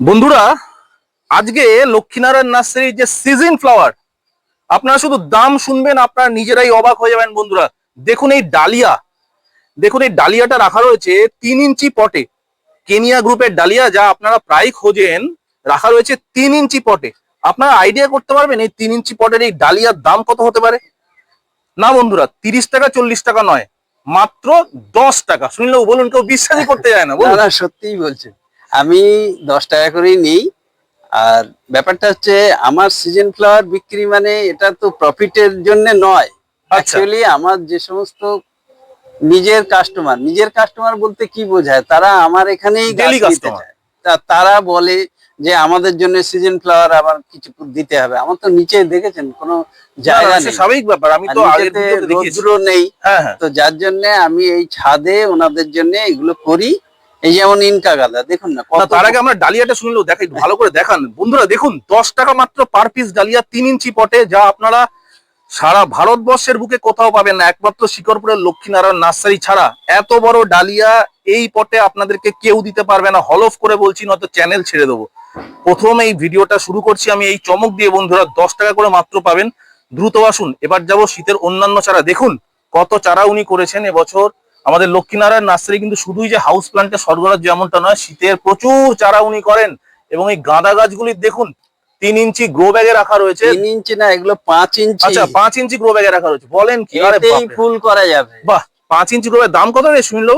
বন্ধুরা, আজকে লক্ষ্মীনারায়ণ নার্সারির যে সিজন ফ্লাওয়ার আপনারা শুধু দাম শুনবেন, আপনারা নিজেরাই অবাক হয়ে যাবেন বন্ধুরা। দেখুন এই ডালিয়া, দেখুন এই ডালিয়াটা রাখা রয়েছে তিন ইঞ্চি পটে। কেনিয়া গ্রুপের ডালিয়া যা আপনারা প্রায় খোঁজেন, রাখা রয়েছে তিন ইঞ্চি পটে। আপনারা আইডিয়া করতে পারবেন এই তিন ইঞ্চি পটের এই ডালিয়ার দাম কত হতে পারে? না বন্ধুরা, তিরিশ টাকা, চল্লিশ টাকা নয়, মাত্র দশ টাকা। শুনলেও বলুন, কেউ বিশ্বাসই করতে যায় না সত্যিই বলছেন। আমি দশ টাকা করেই নিই। আর ব্যাপারটা হচ্ছে আমার সিজন ফ্লাওয়ার বিক্রি মানে এটা তো প্রফিটের জন্য নয়। আচ্ছা। অ্যাকচুয়ালি আমার যে সমস্ত নিজের কাস্টমার নিজের কাস্টমার বলতে কি বোঝায়? তারা আমার এখানেই তারা বলে যে আমাদের জন্য সিজন ফ্লাওয়ার আবার কিছু দিতে হবে। আমার তো নিচে দেখেছেন কোনো জায়গা নেই। স্বাভাবিক ব্যাপার আমি তো রৌদ্র নেই। হ্যাঁ হ্যাঁ। তো যার জন্য আমি এই ছাদে ওনাদের জন্য এগুলো করি। এই যেমন ইনকা গাদা, দেখুন না তার আগে আমরা ডালিয়াটা শুনলেও দেখাই ভালো করে দেখান। বন্ধুরা, দেখুন, দশ টাকা মাত্র পার পিস ডালিয়া, তিন ইঞ্চি পটে, যা আপনারা সারা ভারতবর্ষের বুকে কোথাও পাবেন না। একমাত্র শিকরপুরের লক্ষ্মীনারায়ণ নার্সারি ছাড়া। এত বড় ডালিয়া এই পটে আপনাদেরকে কেউ দিতে পারবে না। হলফ করে বলছি, নয়তো চ্যানেল ছেড়ে দেবো। প্রথম এই ভিডিওটা শুরু করছি আমি, এই চমক দিয়ে, বন্ধুরা, দশ টাকা করে মাত্র পাবেন। দ্রুত আসুন, এবার যাব শীতের অন্যান্য চারা। দেখুন, কত চারা উনি করেছেন এবছর। আমাদের লক্ষ্মীনারায়ণ নার্সারি কিন্তু শুধুই যে হাউস প্লান্টে সরবরাহ যেমনটা নয় শীতের প্রচুর চারা উনি করেন এবং এই গাঁদা গাছগুলি দেখুন তিন ইঞ্চি গ্রো ব্যাগে রাখা রয়েছে। তিন ইঞ্চি না এগুলো পাঁচ ইঞ্চি। আচ্ছা পাঁচ ইঞ্চি গ্রো ব্যাগে রাখা রয়েছে। বলেন কি আরে ফুল করা যাবে। বাহ পাঁচ ইঞ্চি গ্রো দাম কত রে শুনলো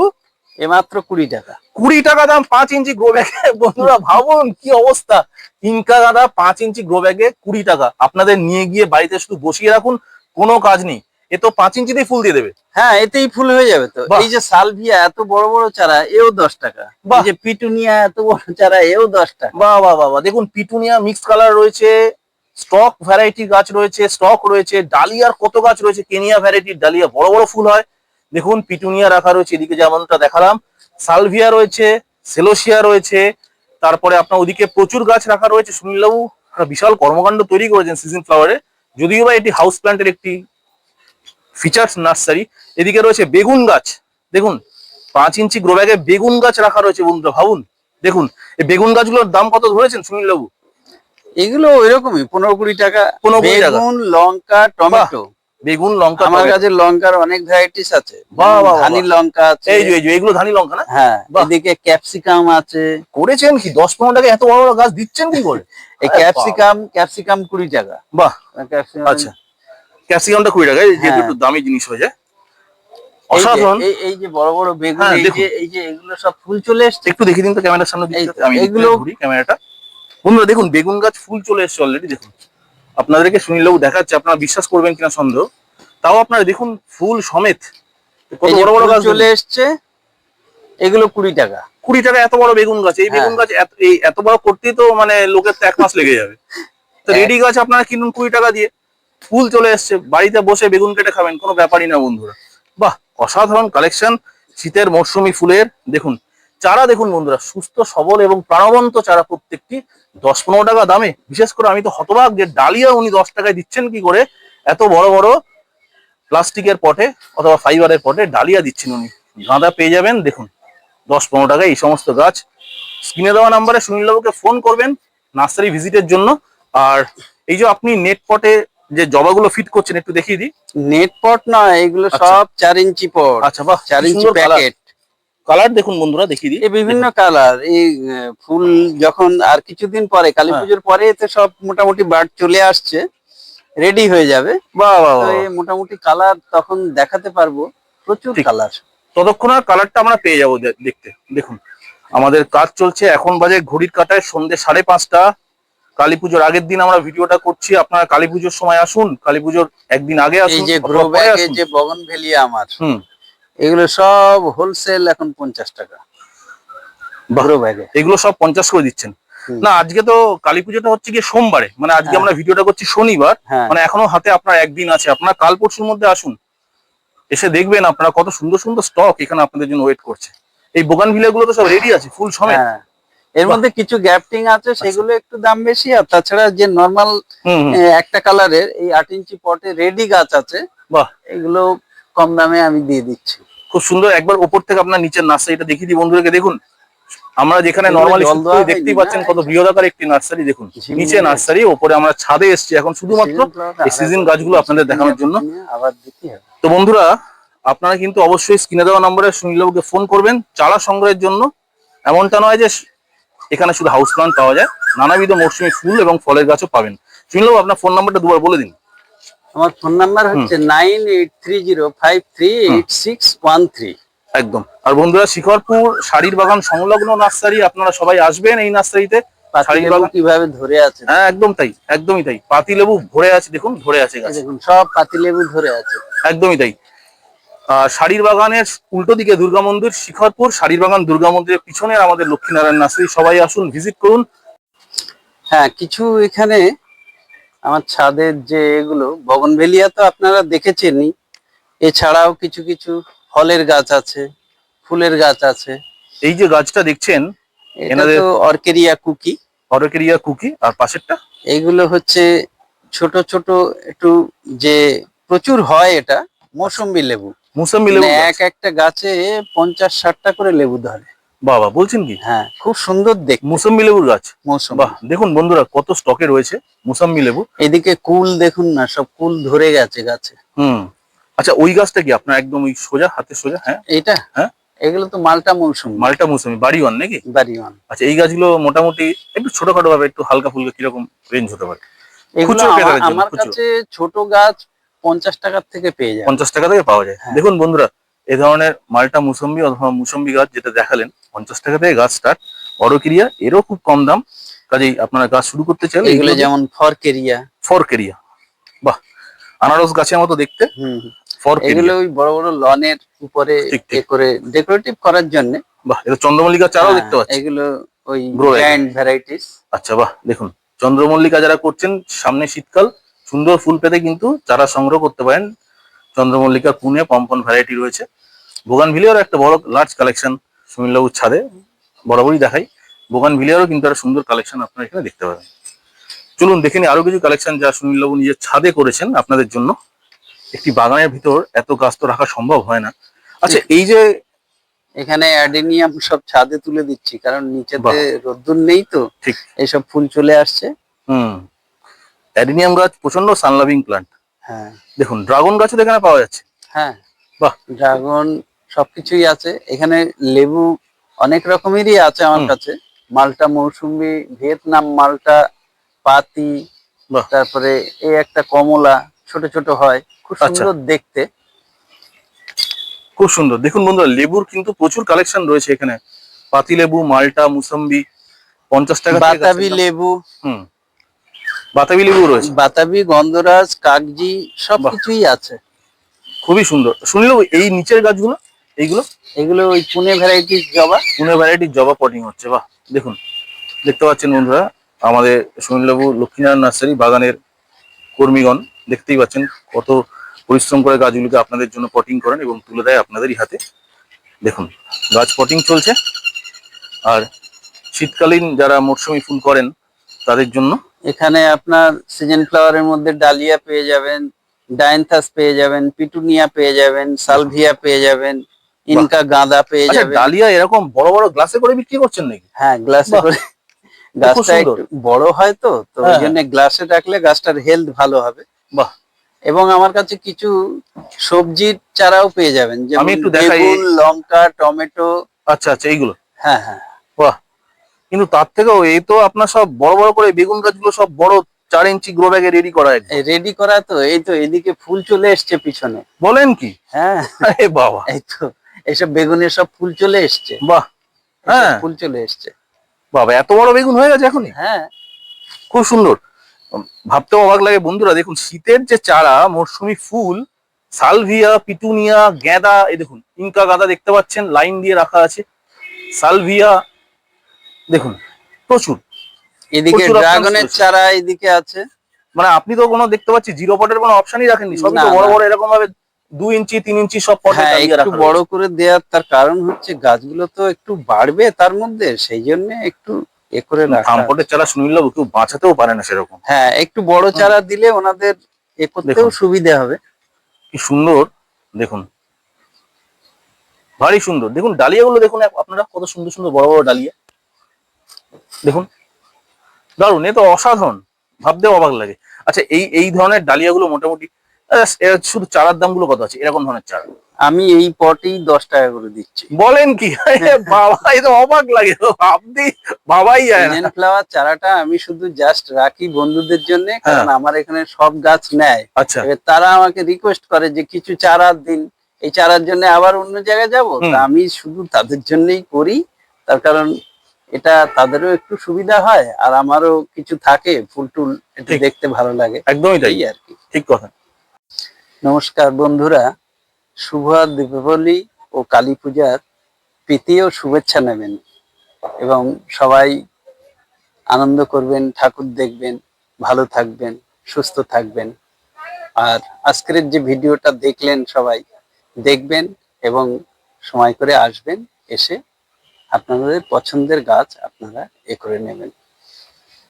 এ মাত্র কুড়ি টাকা। কুড়ি টাকা দাম পাঁচ ইঞ্চি গ্রো ব্যাগে বন্ধুরা ভাবুন কি অবস্থা। ইনকা গাদা পাঁচ ইঞ্চি গ্রো ব্যাগে কুড়ি টাকা। আপনাদের নিয়ে গিয়ে বাড়িতে শুধু বসিয়ে রাখুন কোনো কাজ নেই। এ তো পাঁচ ইঞ্চিতেই ফুল দিয়ে দেবে। হ্যাঁ এতেই ফুল হয়ে যাবে তো। এই যে সালভিয়া এত বড় বড় চারা এও দশ টাকা। এই যে পিটুনিয়া এত বড় চারা এও দশ টাকা। বাহ বাহ বাহ বাহ। দেখুন পিটুনিয়া মিক্স কালার রয়েছে স্টক ভ্যারাইটি গাছ রয়েছে স্টক রয়েছে ডালিয়ার কত গাছ রয়েছে কেনিয়া ভ্যারাইটির ডালিয়া বড় বড় ফুল হয়। দেখুন পিটুনিয়া রাখা রয়েছে এদিকে যেমনটা দেখালাম। সালভিয়া রয়েছে সেলোসিয়া রয়েছে তারপরে আপনার ওদিকে প্রচুর গাছ রাখা রয়েছে। সুনীলবাবু একটা বিশাল কর্মকাণ্ড তৈরি করেছেন সিজন ফ্লাওয়ারে যদিও বা এটি হাউস প্ল্যান্টের একটি ফিচার্স নার্সারি এদিকে রয়েছে বেগুন গাছ। দেখুন পাঁচ ইঞ্চি গ্রো ব্যাগে বেগুন গাছ রাখা রয়েছে বন্ধুরা ভাবুন। দেখুন এই বেগুন গাছগুলোর দাম কত ধরেছেন সুনীলবাবু? এগুলো ওইরকমই পনেরো কুড়ি টাকা। 15 কুড়ি টাকা। বেগুন লঙ্কা টমেটো। বেগুন লঙ্কা আমার। কাছে লঙ্কার অনেক ভ্যারাইটিস আছে। বাহ, বাহ, বাহ, ধানি লঙ্কা আছে। এই যে এগুলো ধানি লঙ্কা না? হ্যাঁ। এদিকে ক্যাপসিকাম আছে। করেছেন কি? দশ পনেরো টাকা এত বড় বড় গাছ দিচ্ছেন কি করে? এই ক্যাপসিকাম ক্যাপসিকাম কুড়ি টাকা। বাহ। ক্যাপসিকাম আচ্ছা। ক্যাপসিকামটা কুড়ি টাকা যেহেতু হ্যাঁ। একটু দামি জিনিস হয়ে যায় অসাধারণ। এই- যে বড় বড় বেগুন হ্যাঁ, এই যে এই যে এগুলো সব ফুল চলে এসছে। একটু দিন তো ক্যামেরার সামনে দিকটা। এই- আমি এগুলো- এগুলো ক্যামেরাটা। বন্ধুরা দেখুন বেগুন গাছ ফুল চলে এসছে অলরেডি দেখুন। আপনাদেরকে সুনীলবাবু দেখাচ্ছে আপনারা বিশ্বাস করবেন কিনা সন্দেহ। তাও আপনারা দেখুন ফুল সমেত। কত বড় বড় গাছ চলে এসছে এগুলো কুড়ি টাকা। কুড়ি টাকা এত বড় বেগুন গাছ এই বেগুন হ্যাঁ। গাছ এত- এই এত বড় করতেই তো মানে লোকের তো এক মাস লেগে যাবে। তো হ্যাঁ। রেডি গাছ আপনারা কিনুন কুড়ি টাকা দিয়ে। ফুল চলে এসছে, বাড়িতে বসে বেগুন কেটে খাবেন, কোনো ব্যাপারই না বন্ধুরা। বাহ, অসাধারণ কালেকশন শীতের মরশুমি ফুলের, দেখুন, চারা দেখুন বন্ধুরা, সুস্থ, সবল এবং প্রাণবন্ত চারা প্রত্যেকটি, দশ পনেরো টাকা দামে। বিশেষ করে আমি তো হতবাক যে ডালিয়া উনি দশ টাকায় দিচ্ছেন কি করে, এত বড় বড় প্লাস্টিকের পটে অথবা ফাইবারের পটে ডালিয়া দিচ্ছেন উনি। গাঁদা পেয়ে যাবেন, দেখুন, দশ পনেরো টাকায় এই সমস্ত গাছ। স্ক্রিনে দেওয়া নাম্বারে সুনীল সুনীলবাবুকে ফোন করবেন, নার্সারি ভিজিটের জন্য। আর এই যে আপনি নেট পটে যে জবাগুলো ফিট করছেন একটু দেখিয়ে দিই। নেট পট না এগুলো আচ্ছা। সব চার ইঞ্চি পট। আচ্ছা বাহ চার ইঞ্চি প্যাকেট কালার দেখুন বন্ধুরা দেখিয়ে দিই। এই বিভিন্ন কালার এই ফুল যখন আর কিছুদিন পরে কালী হ্যাঁ। পুজোর পরে এতে সব মোটামুটি বার্ড চলে আসছে রেডি হয়ে যাবে। বাহ বাহ তো এই মোটামুটি কালার তখন দেখাতে পারব প্রচুর কালার ততক্ষণ আর কালারটা আমরা পেয়ে যাব দেখতে। দেখুন আমাদের কাজ চলছে এখন বাজে ঘড়ির কাটায় সন্ধ্যে সাড়ে পাঁচটা। কালী পুজোর আগের দিন আমরা ভিডিওটা করছি আপনারা কালী পুজোর সময় আসুন কালী পুজোর একদিন আগে এই আসুন যে গ্রো ব্যাগে যে বগন ভেলিয়া আমার হুম। এগুলো সব হোলসেল এখন পঞ্চাশ টাকা। বাহ। গ্রো ব্যাগে। এগুলো সব পঞ্চাশ করে দিচ্ছেন। না আজকে তো কালী পুজোটা হচ্ছে গিয়ে সোমবারে মানে আজকে হ্যাঁ। আমরা ভিডিওটা করছি শনিবার হ্যাঁ। মানে এখনও হাতে আপনার একদিন আছে। আপনারা কাল পরশুর মধ্যে আসুন। এসে দেখবেন আপনারা কত সুন্দর সুন্দর স্টক এখানে আপনাদের জন্য ওয়েট করছে। এই বোগানগুলো তো সব রেডি আছে ফুল সমেত। হ্যাঁ। এর মধ্যে কিছু গ্যাপটিং আছে সেগুলো একটু দাম বেশি। আর তাছাড়া যে নর্মাল একটা কালারের এই আট ইঞ্চি পটে রেডি গাছ আছে বাহ। এগুলো কম দামে আমি দিয়ে দিচ্ছি। খুব সুন্দর। একবার ওপর থেকে আপনার নিচের নার্সারিটা দেখিয়ে দিই বন্ধুদেরকে। দেখুন আমরা যেখানে নর্মালি দেখতেই পাচ্ছেন? কত বৃহদাকার একটি নার্সারি। দেখুন নিচে নার্সারি ওপরে আমরা ছাদে এসেছি। এখন শুধুমাত্র এই সিজন গাছগুলো আপনাদের দেখানোর জন্য। তো বন্ধুরা আপনারা কিন্তু অবশ্যই স্ক্রিনে দেওয়া নম্বরে সুনীলবাবুকে ফোন করবেন। চারা সংগ্রহের জন্য। এমনটা নয় যে এখানে শুধু হাউস প্লান্ট পাওয়া যায়। নানাবিধ মৌসুমী ফুল এবং ফলের গাছও পাবেন। সুনীলবাবু আপনার ফোন নাম্বারটা দুবার বলে দিন। আমার ফোন নাম্বার হচ্ছে nine eight three zero five three eight six one three একদম। আর বন্ধুরা শিখরপুর শাড়ির বাগান সংলগ্ন নার্সারি আপনারা সবাই আসবেন এই নার্সারিতে। শাড়ির বাগান কীভাবে ধরে আছে? হ্যাঁ একদম তাই একদমই তাই। পাতিলেবু ভরে আছে দেখুন ভরে আছে গাছ। দেখুন সব পাতিলেবু ধরে আছে। একদমই তাই। শাড়ির বাগানের উল্টো দিকে দুর্গা মন্দির শিখরপুর শাড়ির বাগান দুর্গা মন্দিরের পিছনে আমাদের লক্ষ্মীনারায়ণ নার্সারি। সবাই আসুন ভিজিট করুন। হ্যাঁ কিছু এখানে আমার ছাদের যে এগুলো বগনভেলিয়া তো আপনারা দেখেছেনই। এছাড়াও কিছু কিছু ফলের গাছ আছে ফুলের গাছ আছে। এই যে গাছটা দেখছেন এনাদের- অর্কেরিয়া কুকি। অর্কেরিয়া কুকি আর পাশেরটা? এইগুলো হচ্ছে ছোট ছোট একটু যে প্রচুর হয় এটা মৌসুম্বি লেবু। মুসাম্বি লেবু মানে এক একটা গাছে পঞ্চাশ ষাটটা করে লেবু ধরে। বাবা বলছেন কি? হ্যাঁ খুব সুন্দর দেখ মুসাম্বি লেবুর গাছ? মৌসুম। বাহ দেখুন বন্ধুরা কত স্টকে রয়েছে মুসাম্বি লেবু। এদিকে কুল দেখুন না সব কুল ধরে গেছে গাছে। হুম। আচ্ছা ওই গাছটা কি আপনার একদম ওই সোজা হাতে সোজা? হ্যাঁ। এটা হ্যাঁ। এগুলো তো মালটা মৌসুম। মালটা মুসাম্বি বাড়ি ওয়ান নাকি? বাড়িওয়ান আচ্ছা এই গাছগুলো মোটামুটি একটু ছোটখাটো ভাবে একটু হালকা ফুলকা কীরকম রেঞ্জ হতে পারে? আমার-। কাছে ছোট গাছ পঞ্চাশ টাকার থেকে পেয়ে যায় পঞ্চাশ টাকা থেকে পাওয়া যায়। হ্যাঁ। দেখুন বন্ধুরা এ ধরনের মালটা মুসম্বি অথবা মুসম্বি গাছ যেটা দেখালেন পঞ্চাশ টাকা থেকে গাছ স্টার্ট অরকেরিয়া এরও খুব কম দাম। কাজেই আপনারা গাছ শুরু করতে চাইলে এগুলো যেমন ফরকেরিয়া ফরকেরিয়া বাহ আনারস গাছের মতো দেখতে। এগুলো ওই বড় বড় লনের উপরে। করে ডেকোরেটিভ করার জন্য। বাহ এটা চন্দ্রমল্লিকা চারাও দেখতে পাচ্ছি। এগুলো ওই গ্র্যান্ড ভ্যারাইটিস আচ্ছা বাহ দেখুন। চন্দ্রমল্লিকা যারা করছেন সামনে শীতকাল সুন্দর ফুল পেতে কিন্তু চারা সংগ্রহ করতে পারেন। চন্দ্রমল্লিকা পুনে পম্পন ভ্যারাইটি রয়েছে। বোগান ভিলিয়ারও একটা বড় লার্জ কালেকশন সুনীলবাবুর ছাদে বরাবরই দেখাই। বোগান ভিলিয়ারও কিন্তু একটা সুন্দর কালেকশন আপনারা এখানে দেখতে পাবেন। চলুন দেখে নিই আরও কিছু কালেকশন যা সুনীলবাবু নিজের ছাদে করেছেন আপনাদের জন্য। একটি বাগানের ভিতর এত গাছ তো রাখা সম্ভব হয় না। আচ্ছা এই যে এখানে অ্যাডেনিয়াম সব ছাদে তুলে দিচ্ছি কারণ নিচেতে। রোদ্দুর নেই তো ঠিক। এইসব ফুল চলে আসছে। হুম। অ্যাডিনিয়াম গাছ প্রচণ্ড সানলাভিং প্লান্ট হ্যাঁ। দেখুন ড্রাগন গাছও এখানে পাওয়া যাচ্ছে। হ্যাঁ। বাহ। ড্রাগন সবকিছুই আছে। এখানে লেবু অনেক রকমেরই আছে আমার কাছে। মালটা মৌসুম্বি ভিয়েতনাম মালটা পাতি বাহ। তারপরে এই একটা কমলা ছোট ছোট হয়। খুব আচ্ছা। সুন্দর দেখতে। খুব সুন্দর। দেখুন বন্ধুরা লেবুর কিন্তু প্রচুর কালেকশন রয়েছে এখানে। পাতি লেবু মালটা মুসম্বি পঞ্চাশ টাকা বাতাবি লেবু। হুম। বাতাবি লেবু রয়েছে? বাতাবি গন্ধরাজ কাগজি সবকিছুই আছে। খুবই সুন্দর। শুনলেও এই নিচের গাছগুলো এইগুলো? এগুলো ওই পুনে ভ্যারাইটিস জবা। পুনে ভ্যারাইটির জবা পটিং হচ্ছে বাহ। দেখুন দেখতে পাচ্ছেন বন্ধুরা আমাদের সুনীলবাবু লক্ষ্মীনারায়ণ নার্সারি বাগানের কর্মীগণ দেখতেই পাচ্ছেন কত পরিশ্রম করে গাছগুলোকে আপনাদের জন্য পটিং করেন এবং তুলে দেয় আপনাদেরই হাতে। দেখুন গাছ পটিং চলছে। আর শীতকালীন যারা মরশুমি ফুল করেন তাদের জন্য এখানে আপনার সিজন ফ্লাওয়ারের মধ্যে ডালিয়া পেয়ে যাবেন ডায়নথাস পেয়ে যাবেন পিটুনিয়া পেয়ে যাবেন সালভিয়া পেয়ে যাবেন ইনকা গাঁদা পেয়ে আচ্ছা যাবেন। ডালিয়া এরকম বড় বড় গ্লাসে করে বিক্রি করছেন নাকি? হ্যাঁ গ্লাসে করে। গাছটা একটু বড় হয় তো তো ওই হ্যাঁ, জন্য গ্লাসে রাখলে গাছটার হেলথ ভালো হবে। বাহ। এবং আমার কাছে কিছু সবজির চারাও পেয়ে যাবেন যেমন বেগুন লঙ্কা টমেটো। আচ্ছা আচ্ছা এইগুলো। হ্যাঁ হ্যাঁ। বাহ। কিন্তু তার থেকেও এই তো আপনার সব বড় বড় করে বেগুন গাছগুলো সব বড় চার ইঞ্চি গ্রো ব্যাগে রেডি করা রেডি করা তো এই তো এদিকে ফুল চলে এসছে পিছনে। বলেন কি? হ্যাঁ। আরে বাবা। এই তো এইসব বেগুনের সব ফুল চলে এসছে। বাহ। হ্যাঁ। ফুল চলে এসছে। বাবা এত বড় বেগুন হয়ে গেছে এখনই? হ্যাঁ। খুব সুন্দর। ভাবতেও অবাক লাগে বন্ধুরা দেখুন শীতের যে চারা মরশুমি ফুল সালভিয়া পিটুনিয়া গেঁদা এই দেখুন ইনকা গাঁদা দেখতে পাচ্ছেন লাইন দিয়ে রাখা আছে। সালভিয়া দেখুন প্রচুর। এদিকে ড্রাগনের চারা এদিকে আছে। মানে আপনি তো কোনো দেখতে পাচ্ছি জিরো পটের কোনো অপশনই রাখেননি। সবই তো বড় বড় এরকম ভাবে দুই ইঞ্চি তিন ইঞ্চি সব পটে হ্যাঁ একটু বড় করে দেওয়ার তার কারণ হচ্ছে গাছগুলো তো একটু বাড়বে তার মধ্যে সেই জন্য একটু এ করে রাখা। থামপটের চারা শুনিল কেউ বাঁচাতেও পারে না সেরকম। হ্যাঁ একটু বড় চারা দিলে ওনাদের এ করতেও। সুবিধা হবে। কি সুন্দর দেখুন। ভারী সুন্দর। দেখুন ডালিয়াগুলো দেখুন আপনারা কত সুন্দর সুন্দর বড় বড় ডালিয়া। দেখুন দারুণ এ তো অসাধারণ ভাবতেও অবাক লাগে। আচ্ছা এই এই ধরনের ডালিয়াগুলো মোটামুটি শুধু চারার দামগুলো কত আছে? এরকম ধরনের চারা। আমি এই পটেই দশ টাকা করে দিচ্ছি। বলেন কি? এ বাবা তো অবাক লাগে যায় না। ফ্লাওয়ার চারাটা আমি শুধু জাস্ট রাখি বন্ধুদের জন্য হ্যাঁ। কারণ আমার এখানে সব গাছ নেয়। আচ্ছা। তারা আমাকে রিকোয়েস্ট করে যে কিছু চারা দিন। এই চারার জন্য আবার অন্য জায়গায় যাব। আমি শুধু তাদের জন্যই করি। তার কারণ এটা তাদেরও একটু সুবিধা হয় আর আমারও কিছু থাকে ফুল টুল একটু দেখতে ভালো লাগে। একদমই তাই। আর কি। ঠিক কথা। নমস্কার বন্ধুরা শুভ দীপাবলি ও কালী পূজার প্রীতি ও শুভেচ্ছা নেবেন এবং সবাই আনন্দ করবেন ঠাকুর দেখবেন ভালো থাকবেন সুস্থ থাকবেন। আর আজকের যে ভিডিওটা দেখলেন সবাই দেখবেন এবং সময় করে আসবেন এসে আপনাদের পছন্দের গাছ আপনারা এ করে নেবেন।